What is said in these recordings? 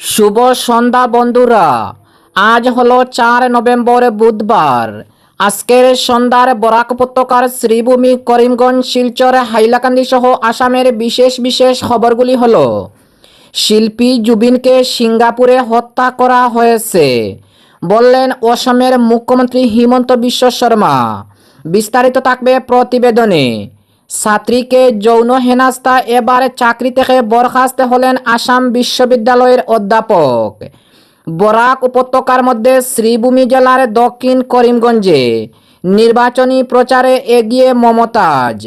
শুভ সন্ধ্যা, বন্ধুরা। আজ হলো চার নভেম্বর, বুধবার। আজকের সন্ধ্যার বরাক উপত্যকার শ্রীভূমি করিমগঞ্জ, শিলচর, হাইলাকান্দি সহ আসামের বিশেষ বিশেষ খবরগুলি হল, শিল্পী জুবিনকে সিঙ্গাপুরে হত্যা করা হয়েছে। বললেন অসমের মুখ্যমন্ত্রী হিমন্ত বিশ্ব শর্মা। বিস্তারিত থাকবে প্রতিবেদনে। ছাত্রীকে যৌন হেনাস্তা এবার চাকরি থেকে বরখাস্ত হলেন আসাম বিশ্ববিদ্যালয়ের অধ্যাপক। বরাক উপত্যকার মধ্যে শ্রীভূমি জেলার দক্ষিণ করিমগঞ্জে নির্বাচনী প্রচারে এগিয়ে মমতাজ।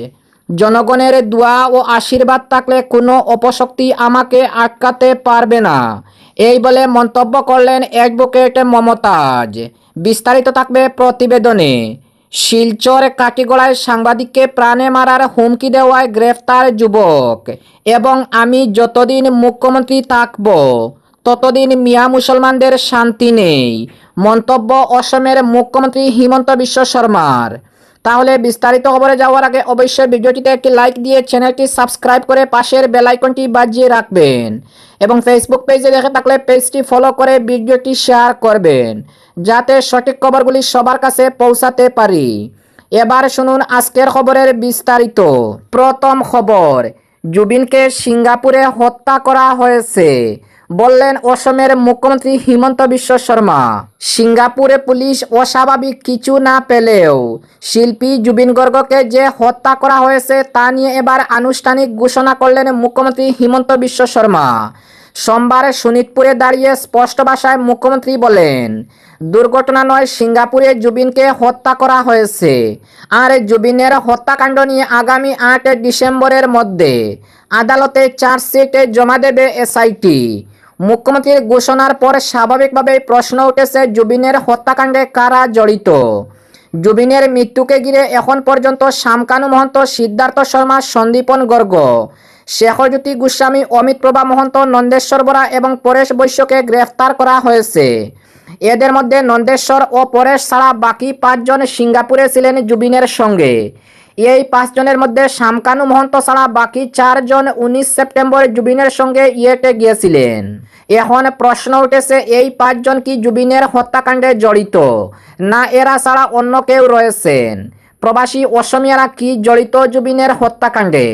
জনগণের দোয়া ও আশীর্বাদ থাকলে কোনো অপশক্তি আমাকে আটকাতে পারবে না। এই বলে মন্তব্য করলেন অ্যাডভোকেট মমতাজ। বিস্তারিত থাকবে প্রতিবেদনে শিলচর কাটিগড়ায় সাংবাদিককে প্রাণে মারার হুমকি দেওয়ায় গ্রেফতার যুবক। এবং আমি যতদিন মুখ্যমন্ত্রী থাকব, ততদিন মিয়া মুসলমানদের শান্তি নেই। মন্তব্য অসমের মুখ্যমন্ত্রী হিমন্ত বিশ্ব শর্মার। তাহলে বিস্তারিত খবরে যাওয়ার আগে অবশ্যই ভিডিওটিতে একটি লাইক দিয়ে চ্যানেলটি সাবস্ক্রাইব করে পাশের বেলাইকনটি বাজিয়ে রাখবেন। এবং ফেসবুক পেজে দেখে থাকলে পেজটি ফলো করে ভিডিওটি শেয়ার করবেন, যাতে সঠিক খবরগুলি সবার কাছে পৌঁছাতে পারি। এবার শুনুন আজকের খবরের বিস্তারিত। প্রথম খবর, জুবিনকে সিঙ্গাপুরে হত্যা করা হয়েছে। বললেন, অসমের মুখ্যমন্ত্রী হিমন্ত বিশ্ব শর্মা, সিঙ্গাপুরে পুলিশ অস্বাভাবিক কিছু না পেলেও শিল্পী জুবিন গর্গকে যে হত্যা করা হয়েছে তা নিয়ে এবার আনুষ্ঠানিক ঘোষণা করলেন মুখ্যমন্ত্রী হিমন্ত বিশ্ব শর্মা। সোমবার শোনিতপুরে দাঁড়িয়ে স্পষ্ট ভাষায় মুখ্যমন্ত্রী বলেন, দুর্ঘটনা নয়, সিঙ্গাপুরে জুবিনকে হত্যা করা হয়েছে। আর জুবিনের হত্যাকাণ্ড নিয়ে আগামী আট ডিসেম্বরের মধ্যে আদালতে চার্জশিট জমা দেবে এসআইটি। মুখ্যমন্ত্রীর ঘোষণার পর স্বাভাবিকভাবেই প্রশ্ন উঠেছে, জুবিনের হত্যাকাণ্ডে কারা জড়িত? জুবিনের মৃত্যুকে ঘিরে এখন পর্যন্ত শামকানু মহন্ত, সিদ্ধার্থ শর্মা, সন্দীপন গর্গ, শেখরজ্যোতি গোস্বামী অমিত প্রভা মহন্ত, নন্দেশ্বর বরা এবং পরেশ বৈশ্যকে গ্রেফতার করা হয়েছে। এদের মধ্যে নন্দেশ্বর ও পরেশ ছাড়া বাকি পাঁচজন সিঙ্গাপুরে ছিলেন জুবিনের সঙ্গে। এই পাঁচজনের মধ্যে শামকানু মহন্ত ছাড়া বাকি চারজন উনিশ সেপ্টেম্বর জুবিনের সঙ্গে ইয়েটে গিয়েছিলেন। এখন প্রশ্ন উঠেছে, এই পাঁচজন কি জুবিনের হত্যাকাণ্ডে জড়িত? না, এরা ছাড়া অন্য কেউ রয়েছেন। প্রবাসী অসমিয়ারা কি জড়িত জুবিনের হত্যাকাণ্ডে?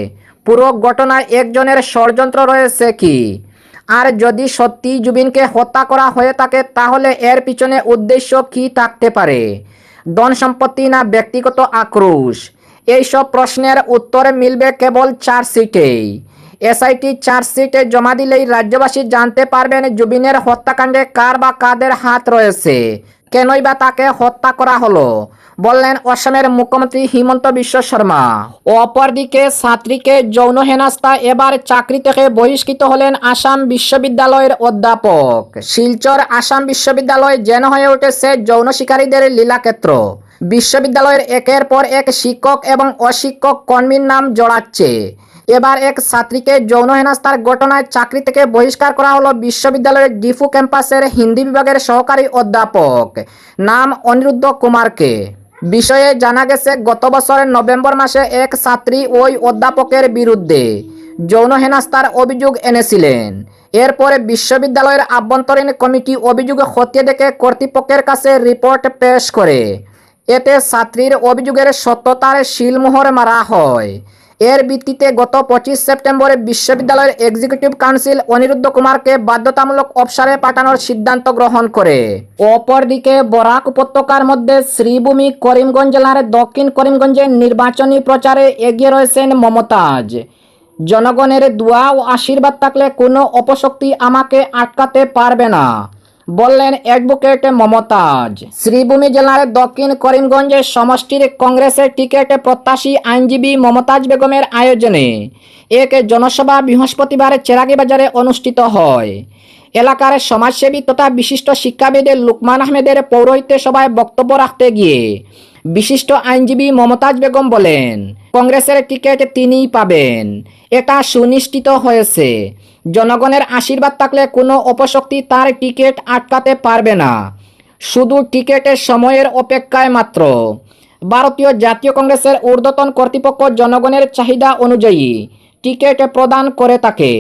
পুরো ঘটনায় একজনের ষড়যন্ত্র রয়েছে কি? আর যদি সত্যি জুবিনকে হত্যা করা হয়ে থাকে, তাহলে এর পিছনে উদ্দেশ্য কি থাকতে পারে? ধন সম্পত্তি না ব্যক্তিগত আক্রোশ? এইসব প্রশ্নের উত্তর মিলবে কেবল চার্জশিটেই এসআইটি চার্জশিটে জমা দিলেই রাজ্যবাসী জানতে পারবেন জুবিনের হত্যাকাণ্ডে কার বা কাদের হাত রয়েছে। কেনই বা তাকে হত্যা করা হলো? বললেন অসমের মুখ্যমন্ত্রী হিমন্ত বিশ্ব শর্মা। অপরদিকে ছাত্রীকে যৌন হেনাস্তা এবার চাকরি থেকে বহিষ্কৃত হলেন আসাম বিশ্ববিদ্যালয়ের অধ্যাপক। শিলচর আসাম বিশ্ববিদ্যালয় যেন হয়ে উঠেছে যৌন শিকারীদের লীলাক্ষেত্র। বিশ্ববিদ্যালয়ের একের পর এক শিক্ষক এবং অশিক্ষক কর্মীর নাম জড়াচ্ছে। এবার এক ছাত্রীকে যৌন হেনাস্তার ঘটনায় চাকরি থেকে বহিষ্কার করা হলো বিশ্ববিদ্যালয়ের ডিফু ক্যাম্পাসের হিন্দি বিভাগের সহকারী অধ্যাপক। নাম অনিরুদ্ধ কুমারকে। বিষয়ে জানা গেছে, গত বছরের নভেম্বর মাসে এক ছাত্রী ওই অধ্যাপকের বিরুদ্ধে যৌন হেনাস্তার অভিযোগ এনেছিলেন। এরপরে বিশ্ববিদ্যালয়ের আভ্যন্তরীণ কমিটি অভিযোগ খতিয়ে দেখে কর্তৃপক্ষের কাছে রিপোর্ট পেশ করে। এতে ছাত্রীর অভিযোগের সত্যতার শিলমোহর মারা হয়। এর ভিত্তিতে গত পঁচিশ সেপ্টেম্বরে বিশ্ববিদ্যালয়ের এক্সিকিউটিভ কাউন্সিল অনিরুদ্ধ কুমারকে বাধ্যতামূলক অবসরে পাঠানোর সিদ্ধান্ত গ্রহণ করে। অপরদিকে বরাক উপত্যকার মধ্যে শ্রীভূমি করিমগঞ্জ জেলার দক্ষিণ করিমগঞ্জে নির্বাচনী প্রচারে এগিয়ে রয়েছেন মমতাজ। জনগণের দোয়া ও আশীর্বাদ থাকলে কোনো অপশক্তি আমাকে আটকাতে পারবে না। বললেন অ্যাডভোকেট মমতাজ। শ্রীভূমি জেলার দক্ষিণ করিমগঞ্জের সমষ্টির কংগ্রেসের টিকিট প্রত্যাশী আইনজীবী মমতাজ বেগমের আয়োজনে এক জনসভা বৃহস্পতিবার চেরাগি বাজারে অনুষ্ঠিত হয়। এলাকার সমাজসেবী তথা বিশিষ্ট শিক্ষাবিদ লুকমান আহমেদের পৌরোহিত্য সভায় বক্তব্য রাখতে গিয়ে বিশিষ্ট আইনজীবী মমতাজ বেগম বলেন, কংগ্রেসের টিকিট তিনিই পাবেন। এটা সুনিশ্চিত হয়েছে। জনগণের আশীর্বাদ থাকলে কোনো অপশক্তি তার টিকিট আটকাতে পারবে না। শুধু টিকিটের সময়ের অপেক্ষায় মাত্র। ভারতীয় জাতীয় কংগ্রেসের ঊর্ধ্বতন কর্তৃপক্ষ জনগণের চাহিদা অনুযায়ী টিকিট প্রদান করে থাকে।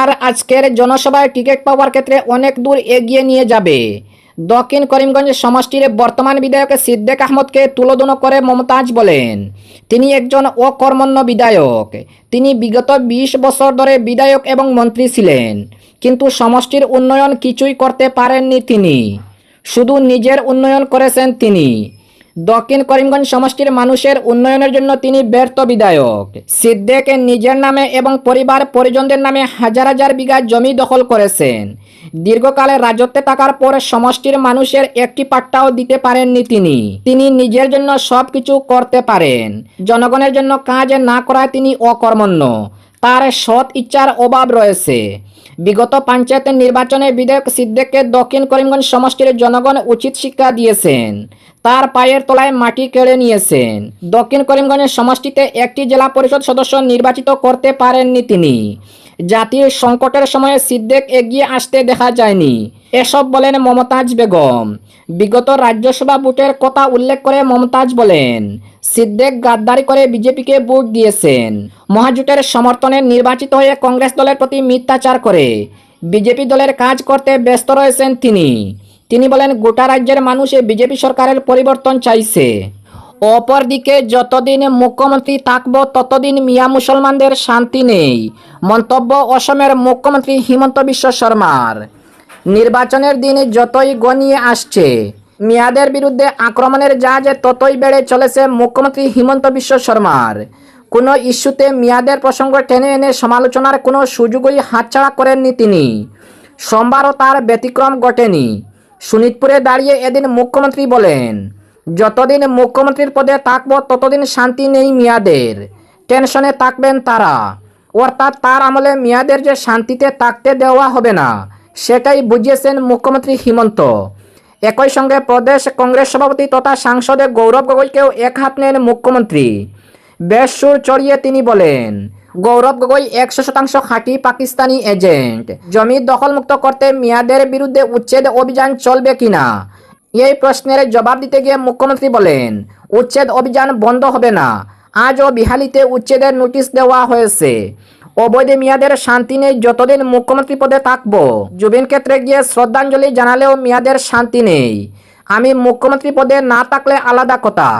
আর আজকের জনসভায় টিকিট পাওয়ার ক্ষেত্রে অনেক দূর এগিয়ে নিয়ে যাবে। দক্ষিণ করিমগঞ্জ সমষ্টির বর্তমান বিধায়ক সিদ্দেক আহমদকে তুলোদন করে মমতাজ বলেন, তিনি একজন অকর্মণ্য বিধায়ক। তিনি বিগত ২০ বছর ধরে বিধায়ক এবং মন্ত্রী ছিলেন, কিন্তু সমষ্টির উন্নয়ন কিছুই করতে পারেননি তিনি। শুধু নিজের উন্নয়ন করেছেন তিনি। দক্ষিণ করিমগঞ্জ সমষ্টির মানুষের উন্নয়নের জন্য তিনি ব্যর্থ বিধায়ক। সিদ্দেক নিজের নামে এবং পরিবার পরিজনদের নামে হাজার হাজার বিঘা জমি দখল করেছেন। দীর্ঘকালে রাজত্বে থাকার পর সমষ্টির মানুষের একটি পাট্টাও দিতে পারেননি তিনি। তিনি নিজের জন্য সব কিছু করতে পারেন। জনগণের জন্য কাজ না করায় তিনি অকর্মণ্য। তার সৎ ইচ্ছার অভাব রয়েছে। বিগত পঞ্চায়েতের নির্বাচনে বিধায়ক সিদ্দেককে দক্ষিণ করিমগঞ্জ সমষ্টির জনগণ উচিত শিক্ষা দিয়েছেন। তার পায়ের তলায় মাটি কেড়ে নিয়েছেন। দক্ষিণ করিমগঞ্জের সমষ্টিতে একটি জেলা পরিষদ সদস্য নির্বাচিত করতে পারেননি তিনি। জাতীয় সংকটের সময়ে সিদ্দেক এগিয়ে আসতে দেখা যায়নি। এসব বলেন মমতাজ বেগম। বিগত রাজ্যসভা ভোটের কথা উল্লেখ করে মমতাজ বলেন, সিদ্দেক গাদ্দারি করে বিজেপিকে ভোট দিয়েছেন। মহাজোটের সমর্থনে নির্বাচিত হয়ে কংগ্রেস দলের প্রতি মিথ্যাচার করে। বিজেপি দলের কাজ করতে ব্যস্ত রয়েছেন তিনি। তিনি বলেন, গোটা রাজ্যের মানুষে বিজেপি সরকারের পরিবর্তন চাইছে। অপরদিকে যতদিন মুখ্যমন্ত্রী থাকব, ততদিন মিয়া মুসলমানদের শান্তি নেই। মন্তব্য অসমের মুখ্যমন্ত্রী হিমন্ত বিশ্ব শর্মার। নির্বাচনের দিন যতই গনিয়ে আসছে, মিয়াদের বিরুদ্ধে আক্রমণের জাহাজ ততই বেড়ে চলেছে মুখ্যমন্ত্রী হিমন্ত বিশ্ব শর্মার। কোনো ইস্যুতে মিয়াদের প্রসঙ্গ টেনে এনে সমালোচনার কোনো সুযোগই হাতছাড়া করেননি তিনি। সোমবারও তার ব্যতিক্রম ঘটেনি। শোনিতপুরে দাঁড়িয়ে এদিন মুখ্যমন্ত্রী বলেন, যতদিন মুখ্যমন্ত্রীর পদে থাকব, ততদিন শান্তি নেই মিয়াদের। টেনশনে থাকবেন তারা। অর্থাৎ তার আমলে মেয়াদের যে শান্তিতে থাকতে দেওয়া হবে না, সেটাই বুঝিয়েছেন মুখ্যমন্ত্রী হিমন্ত। একই সঙ্গে প্রদেশ কংগ্রেস সভাপতি তথা সাংসদে গৌরব গগৈকেও এক হাত নেন মুখ্যমন্ত্রী। বেশ সুর চড়িয়ে তিনি বলেন, গৌরব গগৈ একশো শতাংশ খাঁটি পাকিস্তানি এজেন্ট। জমি দখলমুক্ত করতে মেয়াদের বিরুদ্ধে উচ্ছেদ অভিযান চলবে কিনা এই প্রশ্নের জবাব দিতে গিয়ে মুখ্যমন্ত্রী বলেন, উচ্ছেদ অভিযান বন্ধ হবে না। আজও বিহালিতে উচ্ছেদের নোটিশ দেওয়া হয়েছে। অবৈধ মিয়াদের শান্তি নেই, যতদিন মুখ্যমন্ত্রী পদে থাকব। জুবিন ক্ষেত্রে গিয়ে শ্রদ্ধাঞ্জলি জানালেও মিয়াদের শান্তি নেই। আমি মুখ্যমন্ত্রী পদে না থাকলে আলাদা কথা।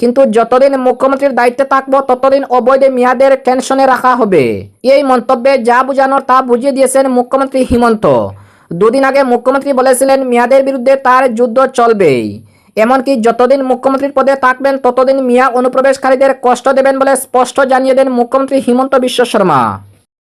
কিন্তু যতদিন মুখ্যমন্ত্রীর দায়িত্বে থাকব, ততদিন অবৈধ মেয়াদের টেনশনে রাখা হবে। এই মন্তব্যে যা বুঝানোর তা বুঝিয়ে দিয়েছেন মুখ্যমন্ত্রী হিমন্ত। দুদিন আগে মুখ্যমন্ত্রী বলেছিলেন, মেয়াদের বিরুদ্ধে তার যুদ্ধ চলবেই। এমনকি যতদিন মুখ্যমন্ত্রীর পদে থাকবেন, ততদিন মিয়া অনুপ্রবেশকারীদের কষ্ট দেবেন বলে স্পষ্ট জানিয়ে দেন মুখ্যমন্ত্রী হিমন্ত বিশ্ব শর্মা।